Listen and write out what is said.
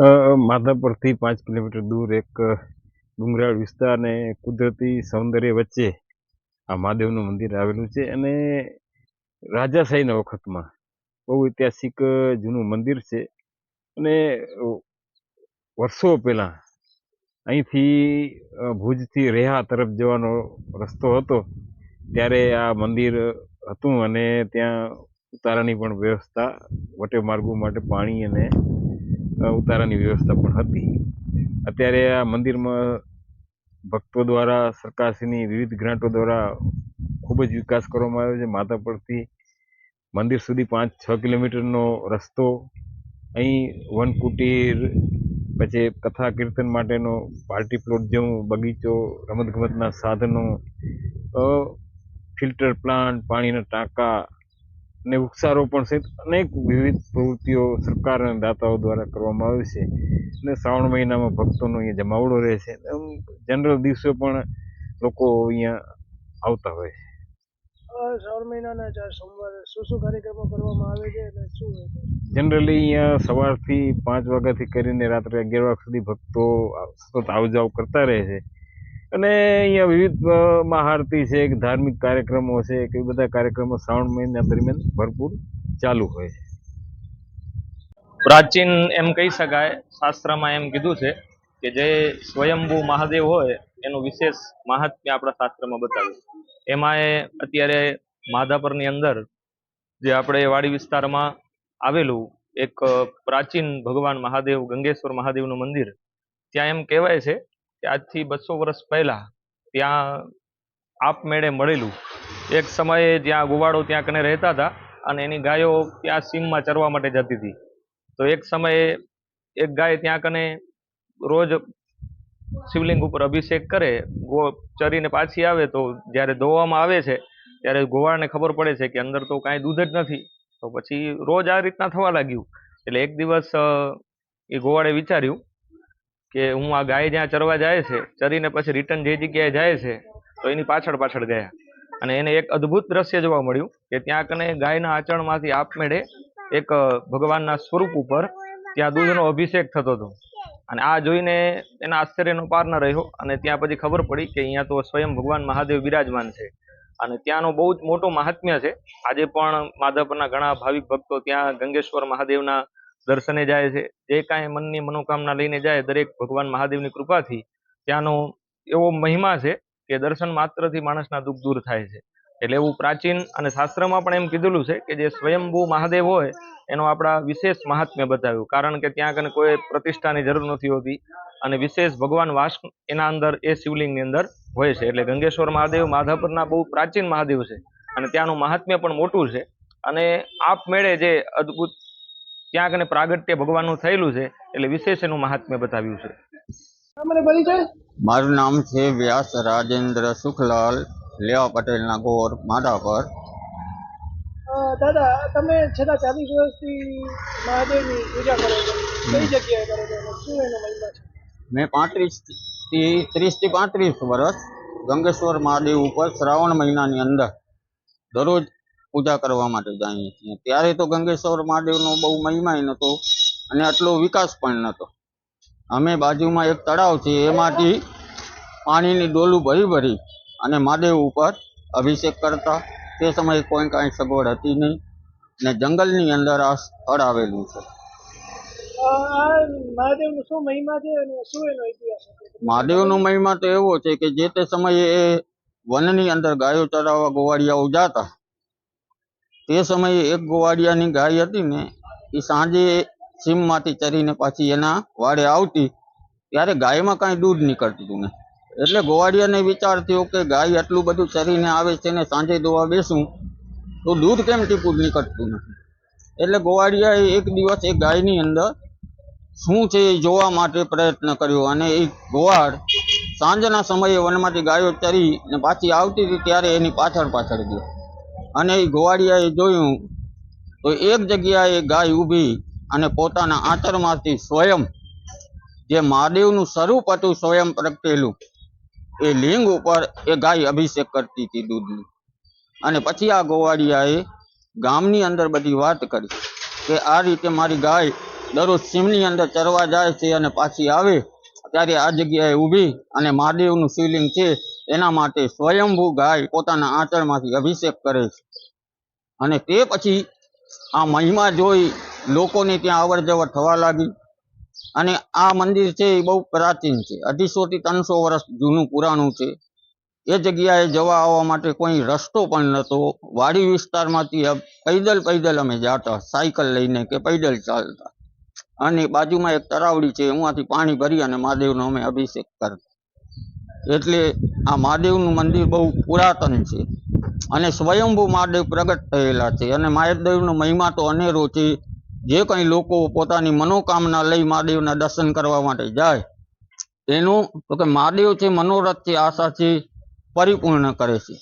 માધાપરથી પાંચ કિલોમીટર દૂર એક ડુંગરાળ વિસ્તાર અને કુદરતી સૌંદર્ય વચ્ચે આ મહાદેવનું મંદિર આવેલું છે અને રાજાશાહીના વખતમાં બહુ ઐતિહાસિક જૂનું મંદિર છે અને વર્ષો પહેલાં અહીંથી ભુજથી રેહા તરફ જવાનો રસ્તો હતો ત્યારે આ મંદિર હતું અને ત્યાં ઉતારાની પણ વ્યવસ્થા વટે માર્ગો માટે પાણી અને ઉતારાની વ્યવસ્થા પણ હતી. અત્યારે આ મંદિરમાં ભક્તો દ્વારા, સરકારશ્રીની વિવિધ ગ્રાન્ટો દ્વારા ખૂબ જ વિકાસ કરવામાં આવ્યો છે. માતા પરથી મંદિર સુધી પાંચ, છ કિલોમીટરનો રસ્તો, અહીં વન કુટીર, પછી કથા કીર્તન માટેનો પાર્ટી પ્લોટ જેવું બગીચો, રમતગમતના સાધનો ફિલ્ટર પ્લાન્ટ, પાણીના ટાંકા અને વૃક્ષારોપણ સહિત અનેક વિવિધ પ્રવૃત્તિઓ સરકાર અને દાતાઓ દ્વારા કરવામાં આવે છે. અને શ્રાવણ મહિનામાં ભક્તોનો અહીંયા જમાવડો રહે છે. એમ જનરલ દિવસે પણ લોકો અહીંયા આવતા હોય છે. શ્રાવણ મહિનાના ચાર સોમવારે શું શું કાર્યક્રમો કરવામાં આવે છે અને શું હોય છે? જનરલી અહીંયા સવારથી પાંચ વાગ્યાથી કરીને રાત્રે અગિયાર વાગ્યા સુધી ભક્તો સતત આવ જાવ કરતા રહે છે. અને અહીંયા વિવિધ મહાઆરતી છે કે ધાર્મિક કાર્યક્રમો છે કે બધા કાર્યક્રમો શ્રાવણ મહિના દરમિયાન ભરપૂર ચાલુ હોય છે. પ્રાચીન એમ કહી શકાય, શાસ્ત્રમાં એમ કીધું છે કે જે સ્વયંભૂ મહાદેવ હોય, એનું વિશેષ મહાત્મ્ય આપણા શાસ્ત્રમાં બતાવ્યું એમાં એ અત્યારે માધાપરની અંદર જે આપણે વાડી વિસ્તારમાં આવેલું એક પ્રાચીન ભગવાન મહાદેવ, ગંગેશ્વર મહાદેવનું મંદિર, ત્યાં એમ કહેવાય છે કે આજથી બસો વર્ષ પહેલાં ત્યાં આપમેળે મળેલું. એક સમયે જ્યાં ગોવાળો ત્યાં કને રહેતા હતા અને એની ગાયો ત્યાં સીમમાં ચરવા માટે જતી હતી. તો એક સમયે એક ગાય ત્યાં કને રોજ શિવલિંગ ઉપર અભિષેક કરે, ગો ચરીને પાછી આવે તો જ્યારે ધોવામાં આવે છે ત્યારે ગોવાળને ખબર પડે છે કે અંદર તો કાંઈ દૂધ જ નથી. તો પછી રોજ આ રીતના થવા લાગ્યું. એટલે એક દિવસ એ ગોવાળે વિચાર્યું કે હું આ ગાય જ્યાં ચરવા જાય છે, ચરીને પછી રિટર્ન જે જગ્યાએ જાય છે, તો એની પાછળ પાછળ ગયા. અને એને એક અદ્ભુત દ્રશ્ય જોવા મળ્યું કે ત્યાં કને ગાયના આચરણમાંથી આપમેળે એક ભગવાનના સ્વરૂપ ઉપર ત્યાં દૂધનો અભિષેક થતો હતો. અને આ જોઈને એના આશ્ચર્યનો પાર ન રહ્યો અને ત્યાં પછી ખબર પડી કે અહીંયા તો સ્વયં ભગવાન મહાદેવ બિરાજમાન છે. અને ત્યાંનો બહુ જ મોટો મહાત્મ્ય છે. આજે પણ માધવપુરના ઘણા ભાવિક ભક્તો ત્યાં ગંગેશ્વર મહાદેવના દર્શને જાય છે. જે કાંઈ મનની મનોકામના લઈને જાય દરેક ભગવાન મહાદેવની કૃપાથી, ત્યાંનો એવો મહિમા છે કે દર્શન માત્રથી માણસના દુઃખ દૂર થાય છે. એટલે એવું પ્રાચીન અને શાસ્ત્રમાં પણ એમ કીધેલું છે કે જે સ્વયંભૂ મહાદેવ હોય, એનો આપણા વિશેષ મહાત્મ્ય બતાવ્યું. કારણ કે ત્યાં કને કોઈ પ્રતિષ્ઠાની જરૂર નથી હોતી અને વિશેષ ભગવાન વાસ એના અંદર એ શિવલિંગની અંદર હોય છે. એટલે ગંગેશ્વર મહાદેવ માધાપરના બહુ પ્રાચીન મહાદેવ છે અને ત્યાંનું મહાત્મ્ય પણ મોટું છે. અને આપમેળે જે અદ્ભુત ત્યાં કને પ્રાગટ્ય ભગવાનનું થયેલું છે એટલે વિશેષ એનું મહાત્મ્ય બતાવ્યું છે. આ મને પરિચય? મારું નામ છે વ્યાસ રાજેન્દ્ર સુખલાલ લેવા પટેલના ગોર માધાપર. પર દાદા તમે છેલ્લા ચાલીસ વર્ષથી મહાદેવની પૂજા કરો છો. કઈ જગ્યાએ કરો છો? શું એનો મહિમા છે? મેં પાંત્રીસથી ત્રીસથી પાંત્રીસ વર્ષ ગંગેશ્વર મહાદેવ ઉપર શ્રાવણ મહિનાની અંદર દરરોજ પૂજા કરવા માટે જાઈએ છીએ ત્યારે તો ગંગેશ્વર મહાદેવનો બહુ મહિમાય નહોતો અને આટલો વિકાસ પણ નહોતો. અમે બાજુમાં એક તળાવ છે એમાંથી પાણીની ડોલું ભરી ભરી અને મહાદેવ ઉપર અભિષેક કરતા. તે સમયે કોઈ કાંઈ સગવડ હતી નહીં ને જંગલની અંદર આ સ્થળ આવેલું છે. મહાદેવનો મહિમા તો એવો છે કે જે તે સમયે એ વનની અંદર ગાયો ચરાવવા ગોવાળિયાઓ જાતા. તે સમયે એક ગોવાળિયાની ગાય હતી ને, એ સાંજે સીમમાંથી ચરીને પાછી એના વાડે આવતી, ત્યારે ગાયમાં કાંઈ દૂધ નીકળતું હતું ને એટલે ગોવાળિયાને વિચાર થયો કે ગાય આટલું બધું ચરીને આવે છે ને, સાંજે દોવા બેસું, તો દૂધ કેમ ટીપું નીકળતું નથી? એટલે ગોવાળિયાએ એક દિવસ એ ગાયની અંદર શું છે એ જોવા માટે પ્રયત્ન કર્યો અને એ ગોવાળ સાંજના સમયે વનમાંથી ગાયો ચરી ને પાછી આવતી હતી, ત્યારે એની પાછળ પાછળ ગયો. અને એ ગોવાળિયાએ જોયું તો એક જગ્યાએ ગાય ઊભી અને પોતાના આંતરમાંથી સ્વયં જે મહાદેવનું સ્વરૂપ હતું સ્વયં પ્રગટેલું. એ લિંગ ઉપર એ ગાય અભિષેક કરતી હતી દૂધનું. અને પછી આ ગોવાળિયાએ ગામની અંદર બધી વાત કરી કે આ રીતે મારી ગાય દરરોજ સીમની અંદર ચરવા જાય છે અને પાછી આવે, ત્યારે આ જગ્યાએ ઊભી અને મહાદેવનું શિવલિંગ છે એના માટે સ્વયંભૂ ગાય પોતાના આંચળમાંથી અભિષેક કરે છે. અને તે પછી આ મહિમા જોઈ લોકોને ત્યાં અવર જવર થવા લાગી. અને આ મંદિર છે એ બહુ પ્રાચીન છે. અઢીસોથી ત્રણસો વર્ષ જૂનું પુરાણું છે. એ જગ્યાએ જવા આવવા માટે કોઈ રસ્તો પણ નહોતો વાડી વિસ્તારમાંથી પૈદલ પૈદલ અમે જાતા, સાયકલ લઈને કે પૈદલ ચાલતા. અને બાજુમાં એક તરાવડી છે, એમાંથી પાણી ભરી અને મહાદેવનો અમે અભિષેક કરતા. એટલે આ મહાદેવનું મંદિર બહુ પુરાતન છે. અને સ્વયંભૂ મહાદેવ પ્રગટ થયેલા છે. અને મહાદેવનો મહિમા તો અનેરો છે. જે કંઈ લોકો પોતાની મનોકામના લઈ મહાદેવના દર્શન કરવા માટે જાય એનું તો કે મહાદેવ છે, મનોરથ છે, આશા છે, પરિપૂર્ણ કરે છે.